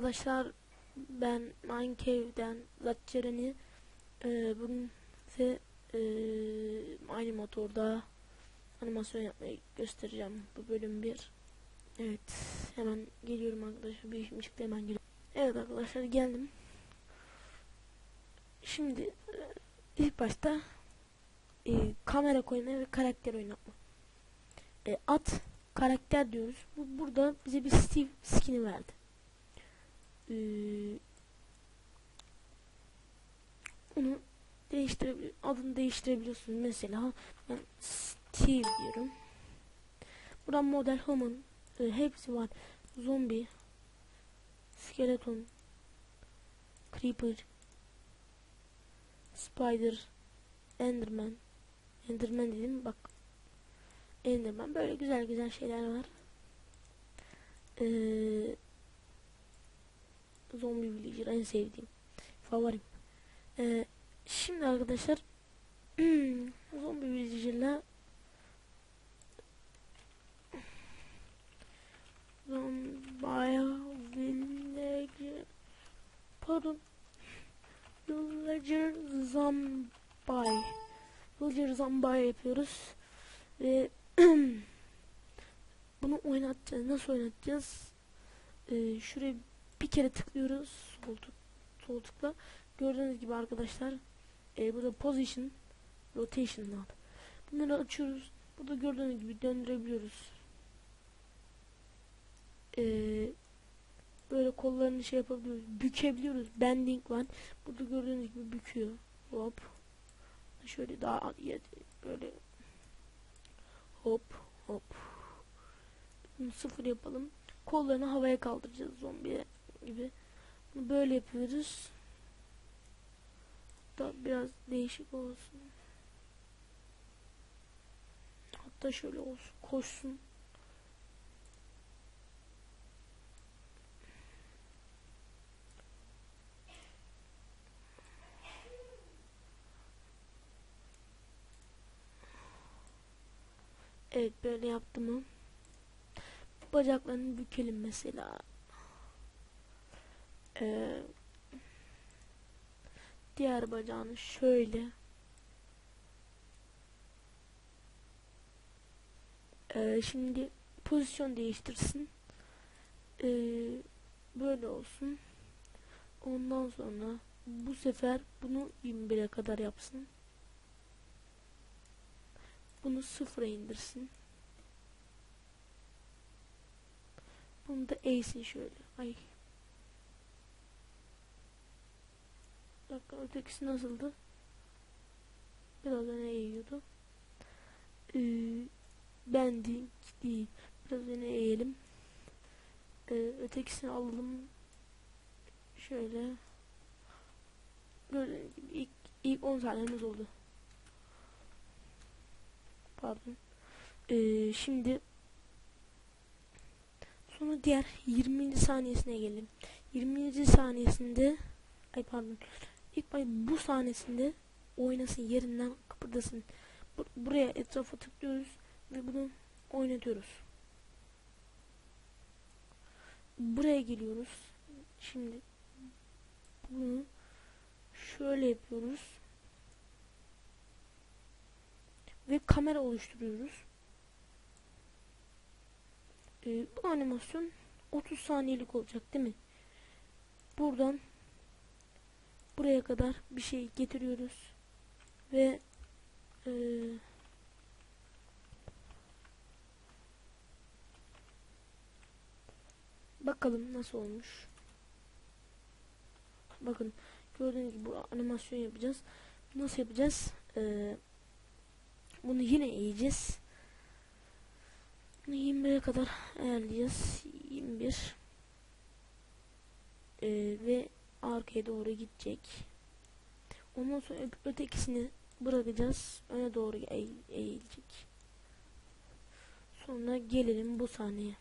arkadaşlar ben Minecave'den Zatçeren'i e, bugün size e, aynı motorda animasyon yapmayı göstereceğim. Bu bölüm 1 Evet hemen geliyorum arkadaşlar. Bir işim hemen geliyorum. Evet arkadaşlar geldim. Şimdi e, ilk başta e, kamera koyma ve karakter oynatma. E, At karakter diyoruz. Bu burada bize bir Steve skin'i verdi ee, onu değiştirebilir adını değiştirebiliyorsunuz. Mesela ben Steve diyorum. Buradan model human e, hepsi var. Zombi skeleton creeper spider enderman. Enderman dedim bak. Enderman böyle güzel güzel şeyler var. Eee Zombie Villager en sevdiğim. Favorim. Ee, şimdi arkadaşlar Zombie Villager'la Zombie Villager Pardon Villager Zombie Villager Zombie yapıyoruz ve bunu oynatacağız. Nasıl oynatacağız? Ee, şuraya bir kere tıklıyoruz sol, tık, sol tıkla. Gördüğünüz gibi arkadaşlar e, burada position rotation knob. Bunları açıyoruz. Burada gördüğünüz gibi döndürebiliyoruz. E, böyle kollarını şey yapabiliyoruz bükebiliyoruz. Bending var. Burada gördüğünüz gibi büküyor. Hop. Şöyle daha böyle. Hop hop. Sıfır yapalım. Kollarını havaya kaldıracağız zombiye gibi. Bunu böyle yapıyoruz. Hatta biraz değişik olsun. Hatta şöyle olsun. Koşsun. Evet böyle yaptım? Bacaklarını bükelim mesela. Ee, diğer bacağını şöyle. Ee, şimdi pozisyon değiştirsin. Ee, böyle olsun. Ondan sonra bu sefer bunu 21'e kadar yapsın. Bunu sıfıra indirsin. Bunu da eğsin şöyle. Ay dakika ötekisi nasıldı? Biraz öne eğiyordu. Ee, bending değil. Biraz öne eğelim. Ee, ötekisini alalım. Şöyle. Gibi ilk, ilk 10 saniyemiz oldu. Pardon. Ee, şimdi sonra diğer 20. saniyesine gelelim. 20. saniyesinde ay pardon Baş bu sahnesinde oynasın yerinden kıpırdasın. Bur buraya etrafa tıklıyoruz ve bunu oynatıyoruz. Buraya geliyoruz. Şimdi bunu şöyle yapıyoruz. Ve kamera oluşturuyoruz. Ee, bu animasyon 30 saniyelik olacak değil mi? Buradan buraya kadar bir şey getiriyoruz. Ve e, bakalım nasıl olmuş. Bakın gördüğünüz gibi animasyon yapacağız. Nasıl yapacağız? Ee, bunu yine eğeceğiz bunu 21'e kadar ayarlayacağız. 21 ee, ve arkaya doğru gidecek. Ondan sonra ötekisini bırakacağız. Öne doğru eğ eğilecek. Sonra gelelim bu sahneye.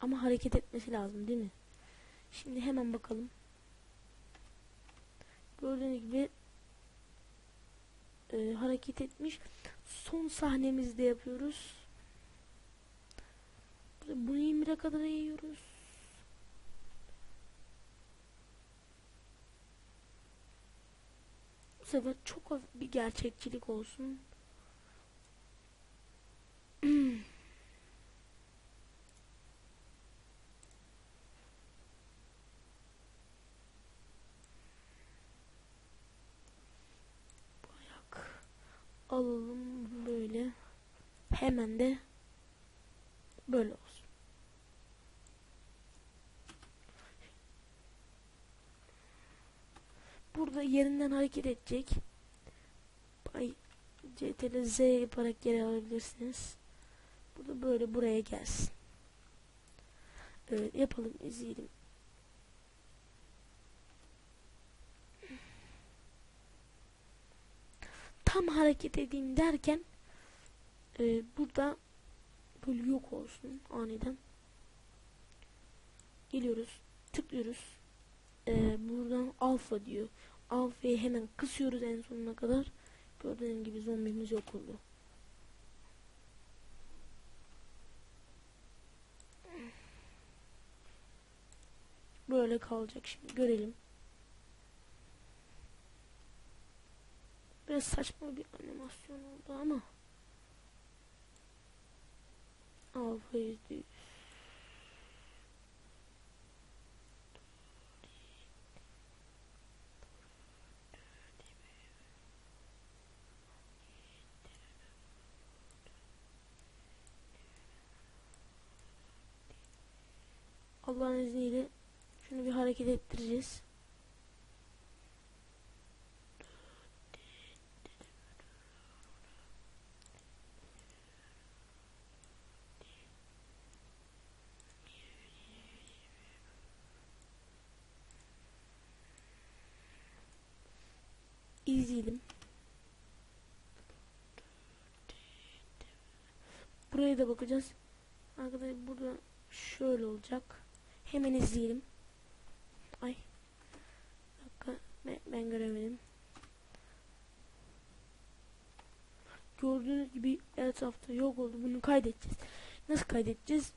Ama hareket etmesi lazım değil mi? Şimdi hemen bakalım. Gördüğünüz gibi e, hareket etmiş. Son sahnemizde yapıyoruz. Bunu 20'e kadar eğiyoruz. Sefer çok hafif bir gerçekçilik olsun. Alalım böyle. Hemen de böyle olsun. Burada yerinden hareket edecek. Ay CTRL Z yaparak geri alabilirsiniz. Burada böyle buraya gelsin. Evet yapalım izleyelim. Tam hareket edeyim derken e, burada böyle yok olsun aniden. Geliyoruz. Tıklıyoruz. E, buradan alfa diyor. Alfa'yı hemen kısıyoruz en sonuna kadar. Gördüğünüz gibi zombimiz yok oldu. Böyle kalacak şimdi görelim. Biraz saçma bir animasyon oldu ama. Alfa yüzde yüz. Allah'ın izniyle şunu bir hareket ettireceğiz. izleyelim. Buraya da bakacağız. Arkadaşlar burada şöyle olacak. Hemen izleyelim. Ay. Dakika. Ben, ben göremedim. Gördüğünüz gibi etrafta yok oldu. Bunu kaydedeceğiz. Nasıl kaydedeceğiz?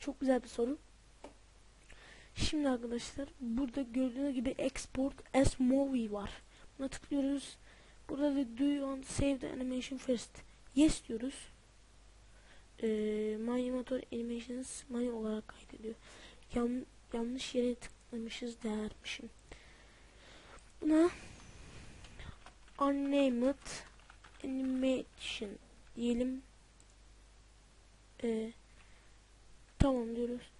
Çok güzel bir soru. Şimdi arkadaşlar burada gördüğünüz gibi export as movie var. Buna tıklıyoruz. Burada da do you want save the animation first? Yes diyoruz. Ee, my motor animations my olarak kaydediyor. Yan, yanlış yere tıklamışız dermişim. Buna unnamed animation diyelim. Ee, tamam diyoruz.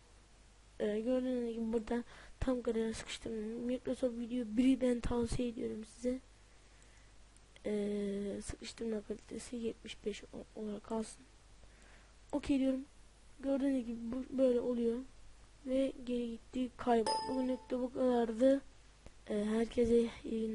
Ee, gördüğünüz gibi burada tam kadar sıkıştırdım. Microsoft Video 1'den tavsiye ediyorum size. Ee, sıkıştırma kalitesi 75 olarak kalsın. Okey diyorum. Gördüğünüz gibi bu böyle oluyor. Ve geri gitti kaybol. Bugünlük de bu kadardı. Ee, herkese iyi günler.